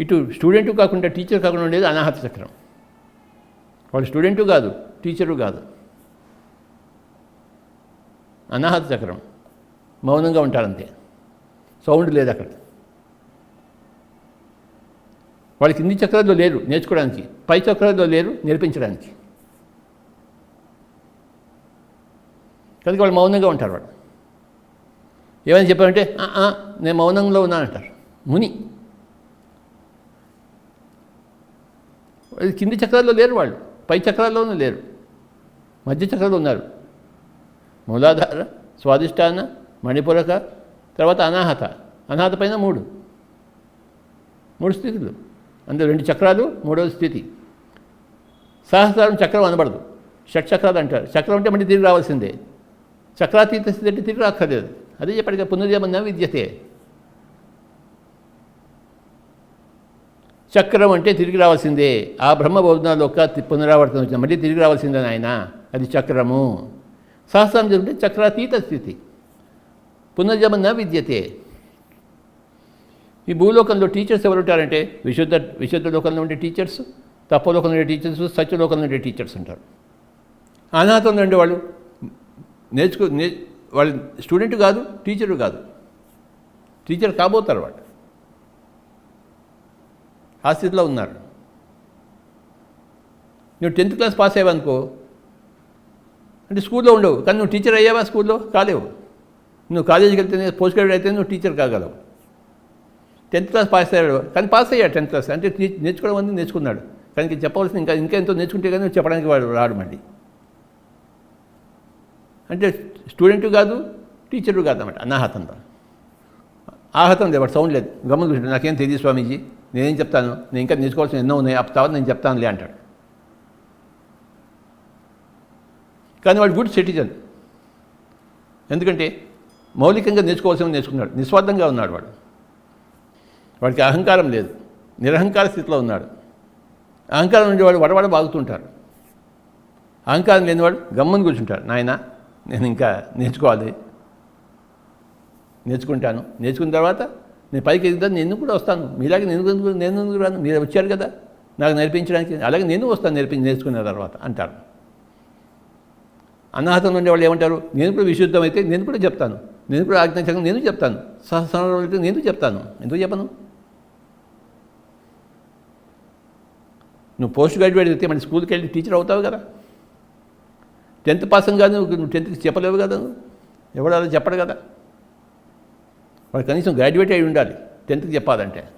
ఇటు స్టూడెంట్ కాకుండా టీచర్ కాకుండా ఉండేది అనాహత చక్రం. వాళ్ళు స్టూడెంటు కాదు టీచరు కాదు. అనాహత చక్రం. మౌనంగా ఉంటారంతే. సౌండ్ లేదు అక్కడ. వాళ్ళకి కింది చక్రాల్లో లేరు నేర్చుకోవడానికి పై చక్రాల్లో లేరు నేర్పించడానికి. కనుక వాళ్ళు మౌనంగా ఉంటారు వాళ్ళు. ఏమైనా చెప్పారంటే నేను మౌనంలో ఉన్నానంటారు. ముని. కింది చక్రాల్లో లేరు వాళ్ళు. పై చక్రాల్లోనూ లేరు. మధ్య చక్రాలు ఉన్నారు. మూలాధార స్వాదిష్టాన మణిపురక తర్వాత అనాహత. అనాహత పైన మూడు. మూడు స్థితులు. అందులో రెండు చక్రాలు మూడవ స్థితి. సహస్రం చక్రం అనబడదు. షట్ చక్రాలు అంటారు. చక్రం అంటే మళ్ళీ తిరిగి రావాల్సిందే. చక్రాతీత స్థితి అంటే తిరిగి రాక్కర్లేదు. అదే చెప్పాడు పునర్జమన్న విద్యతే. చక్రం అంటే తిరిగి రావాల్సిందే. ఆ బ్రహ్మ బౌద్ధనాలు ఒక్క పునరావర్తనం వచ్చింది. మళ్ళీ తిరిగి రావాల్సిందే ఆయన అది చక్రము. సహస్రం చెప్తే చక్రాతీత స్థితి. పునర్జమన్న విద్యతే. ఈ భూలోకంలో టీచర్స్ ఎవరు ఉంటారంటే? విశుద్ధ విశుద్ధ లోకంలో ఉండే టీచర్స్ తప్పలోకంలో ఉండే టీచర్స్ సత్యలోకంలో ఉండే టీచర్స్ ఉంటారు. అనాథంలో ఉండే వాళ్ళు నేర్చుకో నే వాళ్ళు స్టూడెంట్ కాదు టీచరు కాదు. టీచర్ కాబోతారు వాళ్ళు. ఆ స్థితిలో ఉన్నారు. నువ్వు టెన్త్ క్లాస్ పాస్ అయ్యావనుకో అంటే స్కూల్లో ఉండవు కానీ నువ్వు టీచర్ అయ్యావా స్కూల్లో? కాలేవు. నువ్వు కాలేజీకి వెళ్తేనే పోస్ట్ గ్రాడ్యుయేట్ అయితే నువ్వు టీచర్ కాగలవు. టెన్త్ క్లాస్ పాస్ అయ్యాడు కానీ పాస్ అయ్యాడు టెన్త్ క్లాస్ అంటే నేర్చుకోవడం అనేది నేర్చుకున్నాడు. కానీ ఇంకా చెప్పవలసిన ఇంకా ఇంకా ఎంతో నేర్చుకుంటే కానీ నువ్వు చెప్పడానికి వాడు రాడు మళ్ళీ. అంటే స్టూడెంట్ కాదు టీచరు కాదు అన్నమాట అనాహతంతో ఆహతం లేదు వాడు సౌండ్ లేదు. గమ్మున నాకేం తెలియదు స్వామీజీ. నేనేం చెప్తాను? నేను ఇంకా నేర్చుకోవాల్సిన ఎన్నో ఉన్నాయి. ఆ తర్వాత నేను చెప్తానులే అంటాడు. కానీ వాడు గుడ్ సిటిజన్. ఎందుకంటే మౌలికంగా నేర్చుకోవాల్సిన నేర్చుకున్నాడు. నిస్వార్థంగా ఉన్నాడు వాడు. వాడికి అహంకారం లేదు. నిరహంకార స్థితిలో ఉన్నాడు. అహంకారం ఉండేవాడు వడవడ బాగుతుంటారు. అహంకారం లేనివాడు గమ్మని కూర్చుంటాడు. నాయన నేను ఇంకా నేర్చుకోవాలి. నేర్చుకుంటాను. నేర్చుకున్న తర్వాత నేను పైకి ఎదుగుతాను నేను కూడా వస్తాను. మీలాగే నేను ఎందుకు- నేను ఎందుకు రాను? మీరు వచ్చారు కదా. నాకు నేర్పించడానికి. అలాగే నేను వస్తాను నేర్పించి నేర్చుకున్న తర్వాత అంటారు. అనాహతంలో ఉండే వాళ్ళు ఏమంటారు? నేను కూడా విశుద్ధం అయితే నేను కూడా చెప్తాను. నేను కూడా ఆజ్ఞాచకం నేను చెప్తాను. సహస్రం అయితే నేను చెప్తాను. ఎందుకు చెప్పను? నువ్వు పోస్ట్ గ్రాడ్యుయేట్ అయితే మన స్కూల్కి వెళ్ళి టీచర్ అవుతావు కదా. టెన్త్ పాస్ కాదు నువ్వు నువ్వు టెన్త్కి చెప్పలేవు కదా నువ్వు. ఎవడు అలా చెప్పడు కదా. వాడు కనీసం గ్రాడ్యుయేట్ అయి ఉండాలి. టెన్త్కి చెప్పాలంటే.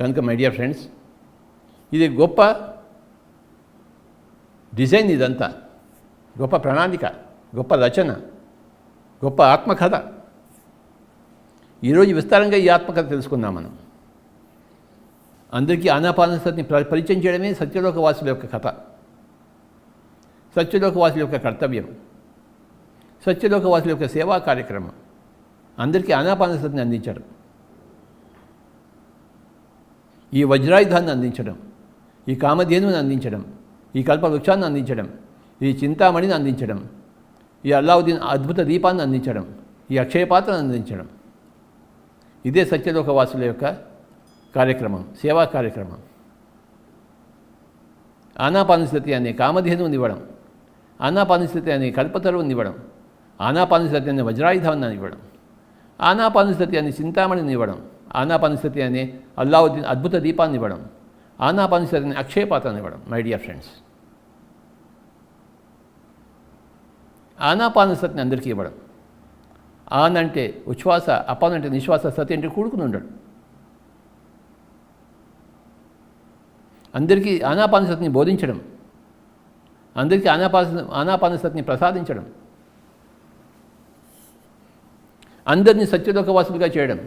కనుక మై డియర్ ఫ్రెండ్స్ ఇది గొప్ప డిజైన్ ఇదంతా. గొప్ప ప్రణాళిక గొప్ప రచన గొప్ప ఆత్మకథ. ఈరోజు విస్తారంగా ఈ ఆత్మకథ తెలుసుకుందాం మనం. అందరికీ ఆనాపానసతిని ప్ర- పరిచయం చేయడమే సత్యలోకవాసుల యొక్క కథ. సత్యలోకవాసుల యొక్క కర్తవ్యం. సత్యలోకవాసుల యొక్క సేవా కార్యక్రమం. అందరికీ ఆనాపానసతిని అందించడం. ఈ వజ్రాయుధాన్ని అందించడం ఈ కామధేనువుని అందించడం ఈ కల్పవృక్షాన్ని అందించడం ఈ చింతామణిని అందించడం ఈ అల్లావుద్దీన్ అద్భుత దీపాన్ని అందించడం ఈ అక్షయ పాత్రను అందించడం. ఇదే సత్యలోక వాసుల యొక్క కార్యక్రమం సేవా కార్యక్రమం. ఆనాపానస్థితి అనే కామధేనువుని ఇవ్వడం ఆనాపానస్థితి అనే కల్పతరువుని ఇవ్వడం ఆనాపానస్థితి అనే వజ్రాయుధాన్ని ఇవ్వడం. ఆనాపానస్థితి అనే చింతామణిని ఇవ్వడం ఆనాపానస్థితి అనే అల్లావుద్దీన్ అద్భుత దీపాన్ని ఇవ్వడం ఆనాపానస్థితి అనే అక్షయపాత్రని ఇవ్వడం మై డియర్ ఫ్రెండ్స్. ఆనాపానుసతిని అందరికీ ఇవ్వడం. ఆన్ అంటే ఉచ్ఛ్వాస అపాన్ అంటే నిశ్వాస సతి అంటే కూడుకుని ఉండడు. అందరికీ ఆనాపానసతిని బోధించడం అందరికీ ఆనాపాన ఆనాపానసతిని ప్రసాదించడం అందరినీ సత్యలోకవాసులుగా చేయడం.